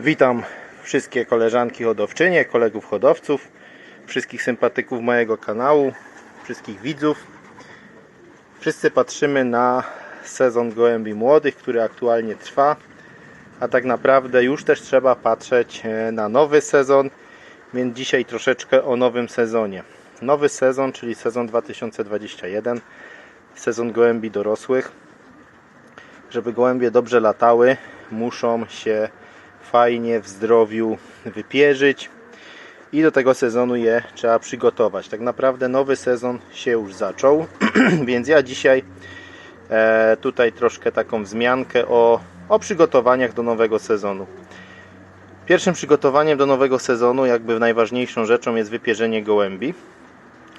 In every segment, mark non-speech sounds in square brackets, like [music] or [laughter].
Witam wszystkie koleżanki hodowczynie, kolegów hodowców, wszystkich sympatyków mojego kanału, wszystkich widzów. Wszyscy patrzymy na sezon gołębi młodych, który aktualnie trwa, a tak naprawdę już też trzeba patrzeć e, na nowy sezon, więc dzisiaj troszeczkę o nowym sezonie. Nowy sezon, czyli sezon 2021, sezon gołębi dorosłych. Żeby gołębie dobrze latały, muszą się fajnie w zdrowiu wypierzyć i do tego sezonu je trzeba przygotować. Tak naprawdę nowy sezon się już zaczął, [clears throat] więc ja dzisiaj e, tutaj troszkę taką wzmiankę o, o przygotowaniach do nowego sezonu. Pierwszym przygotowaniem do nowego sezonu, jakby najważniejszą rzeczą jest wypierzenie gołębi.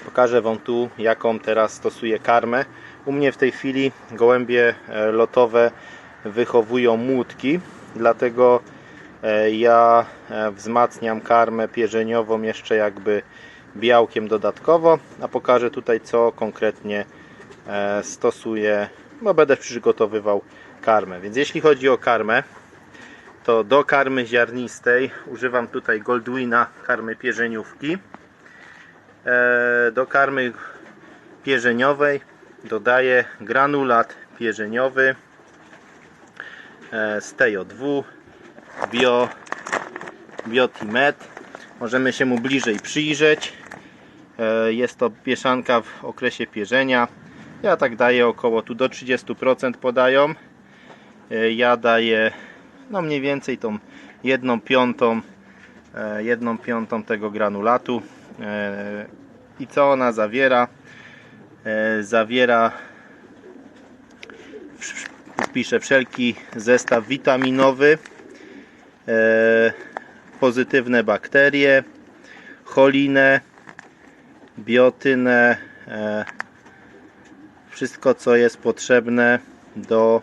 Pokażę Wam tu, jaką teraz stosuję karmę. U mnie w tej chwili gołębie e, lotowe wychowują młódki, dlatego ja e, wzmacniam karmę pierzeniową jeszcze jakby białkiem dodatkowo, a pokażę tutaj co konkretnie e, stosuję, bo będę przygotowywał karmę. Więc jeśli chodzi o karmę, to do karmy ziarnistej używam tutaj Goldwina karmy pierzeniówki. E, Do karmy pierzeniowej dodaję granulat pierzeniowy e, z TJ2 Bio, Biotimet. Możemy się mu bliżej przyjrzeć. E, Jest to mieszanka w okresie pierzenia. Ja tak daję około tu do 30% podają. E, Ja daję no mniej więcej tą jedną piątą e, jedną piątą tego granulatu i co ona zawiera zawiera piszę wszelki zestaw witaminowy pozytywne bakterie cholinę biotynę e, wszystko co jest potrzebne do,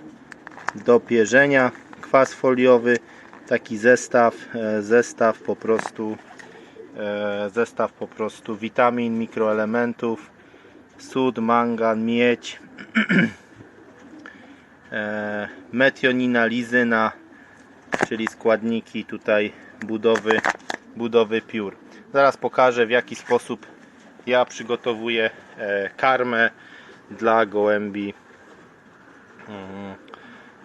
do pierzenia kwas foliowy taki zestaw e, zestaw po prostu e, zestaw po prostu witamin, mikroelementów sód, mangan, miedź [clears throat] e, metionina, lizyna czyli składniki tutaj budowy, budowy piór. Zaraz pokażę w jaki sposób ja przygotowuję e, karmę dla gołębi mm,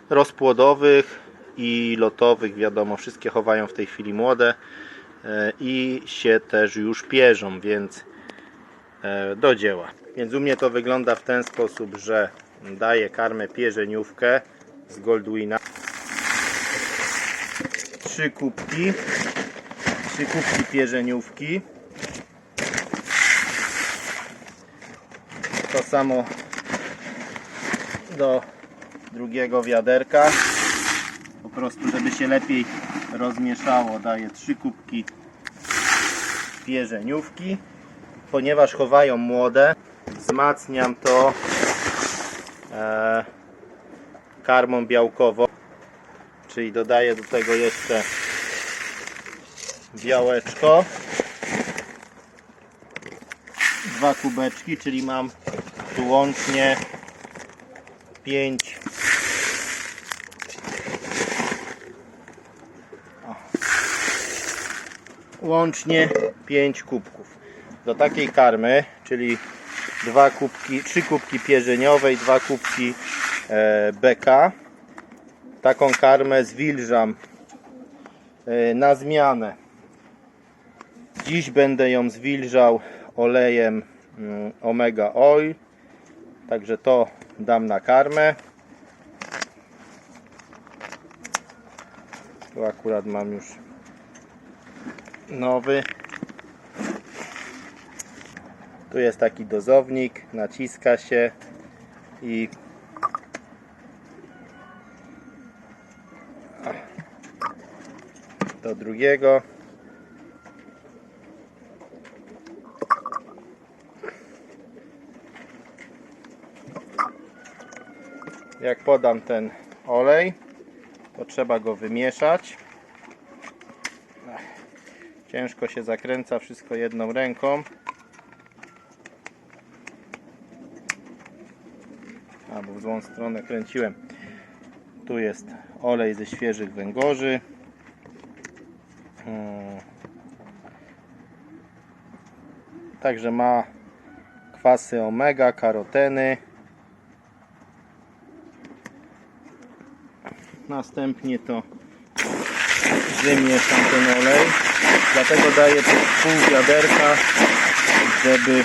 rozpłodowych i lotowych. Wiadomo wszystkie chowają w tej chwili młode e, i się też już pierzą więc e, do dzieła. Więc u mnie to wygląda w ten sposób że daję karmę pierzeniówkę z Goldwina trzy kubki. Trzy kubki pierzeniówki. To samo do drugiego wiaderka. Po prostu żeby się lepiej rozmieszało daję trzy kubki pierzeniówki. Ponieważ chowają młode wzmacniam to e, karmą białkową czyli dodaję do tego jeszcze białeczko. Dwa kubeczki czyli mam tu łącznie 5 łącznie 5 kubków. Do takiej karmy czyli dwa kubki, trzy kubki pierzeniowej, dwa kubki e, beka taką karmę zwilżam e, na zmianę. Dziś będę ją zwilżał olejem mm, omega oil także to dam na karmę. Tu akurat mam już nowy. Tu jest taki dozownik naciska się i do drugiego. Jak podam ten olej to trzeba go wymieszać. Ciężko się zakręca wszystko jedną ręką. Albo w złą stronę kręciłem. Tu jest olej ze świeżych węgorzy. Także ma kwasy omega, karoteny. Następnie to wymieszam ten olej. Dlatego daję tu pół wiaderka, żeby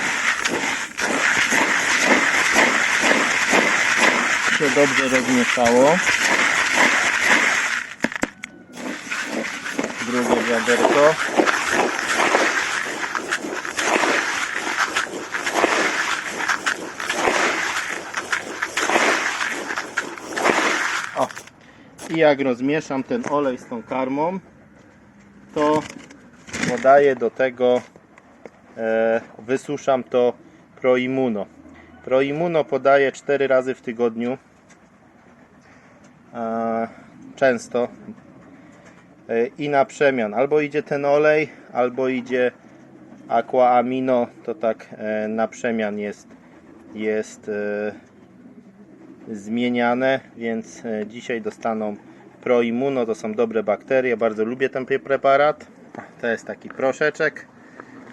się dobrze rozmieszało. Wiaderko. O. I jak rozmieszam ten olej z tą karmą, to dodaję do tego, e, wysuszam to Proimuno. Proimuno podaję 4 razy w tygodniu. E, często. E, I na przemian. Albo idzie ten olej, albo idzie Aqua Amino. To tak e, na przemian jest, jest e, zmieniane, więc dzisiaj dostaną Proimuno, to są dobre bakterie, bardzo lubię ten preparat. To jest taki proszeczek.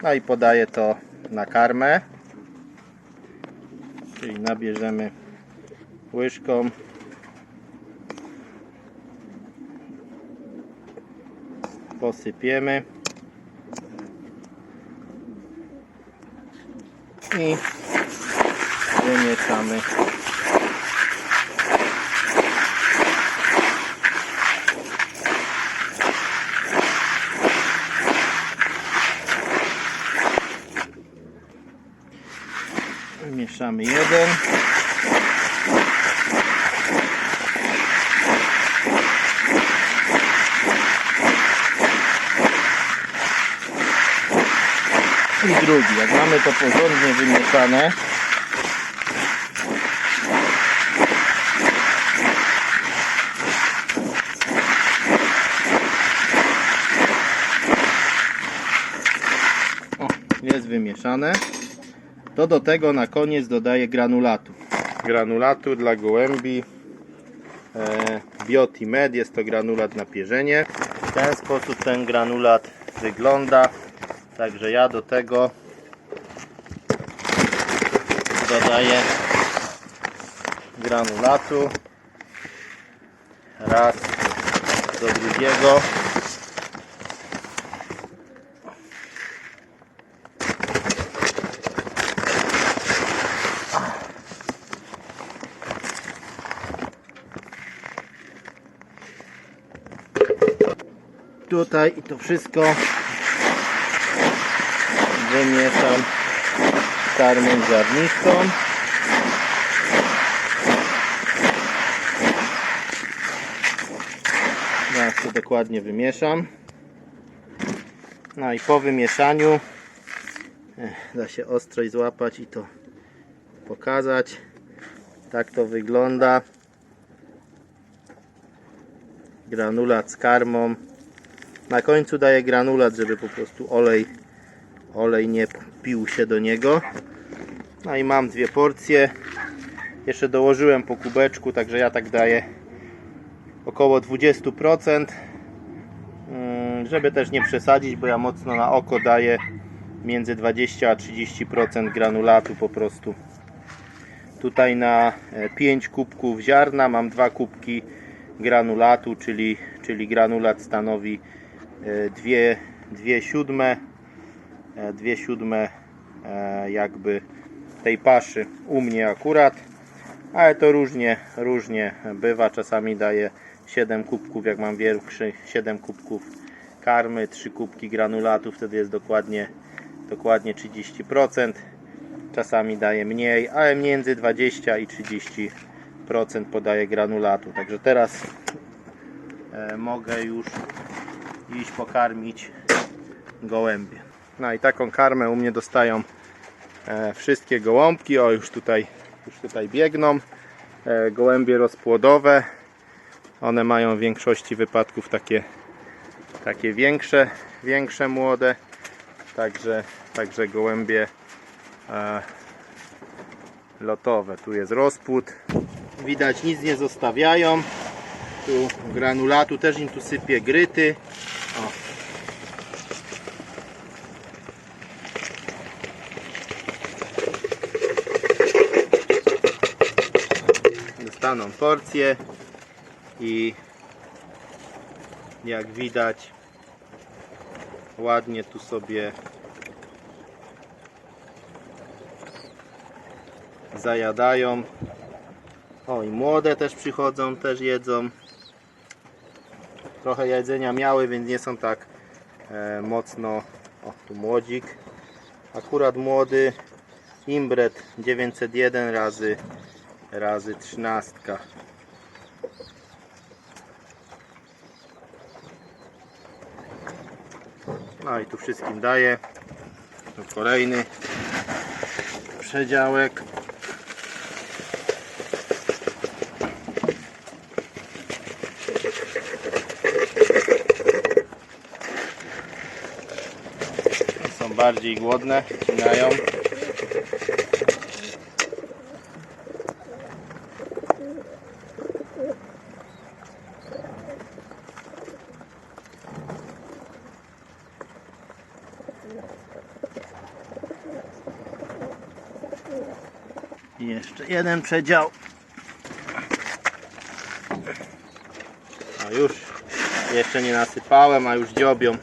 No i podaję to na karmę. Czyli nabierzemy łyżką. Posypiemy. I wymieszamy Mieszamy jeden. Drugi. Jak mamy to porządnie wymieszane, o, jest wymieszane to do tego na koniec dodaję granulatu. Granulatu dla gołębi e, Biotimed, jest to granulat na pierzenie. W ten sposób ten granulat wygląda. Także ja do tego dodaję granulatu. Raz do drugiego. Tutaj i to wszystko wymieszam karmą ziarnistą. Teraz to dokładnie wymieszam. No i po wymieszaniu eh, da się ostrość złapać i to pokazać. Tak to wygląda. Granulat z karmą. Na końcu daję granulat, żeby po prostu olej, olej nie pił się do niego. No i mam dwie porcje. Jeszcze dołożyłem po kubeczku, także ja tak daję około 20%. Mm, Żeby też nie przesadzić, bo ja mocno na oko daję między 20 a 30% granulatu po prostu. Tutaj na 5 kubków ziarna mam 2 kubki granulatu, czyli, czyli granulat stanowi e, dwie, dwie siódme e, dwie siódme e, jakby tej paszy u mnie akurat ale to różnie różnie bywa. Czasami daję 7 kubków jak mam większy 7 kubków karmy 3 kubki granulatu wtedy jest dokładnie dokładnie 30% czasami daję mniej ale między 20 i 30% podaję granulatu. Także teraz e, mogę już iść pokarmić gołębie. No i taką karmę u mnie dostają wszystkie gołąbki. O, już tutaj, już tutaj biegną. E, gołębie rozpłodowe. One mają w większości wypadków takie, takie większe, większe młode. Także, także gołębie e, lotowe. Tu jest rozpłód. Widać nic nie zostawiają. Tu granulatu też im tu sypie gryty. Daną porcję i jak widać ładnie tu sobie zajadają. O i młode też przychodzą, też jedzą. Trochę jedzenia miały, więc nie są tak e, mocno. O tu młodzik. Akurat młody imbret 901 razy razy 13 no i tu wszystkim daję. Tu kolejny przedziałek. Są bardziej głodne, cinają. Jeszcze jeden przedział. A już jeszcze nie nasypałem, a już dziobią.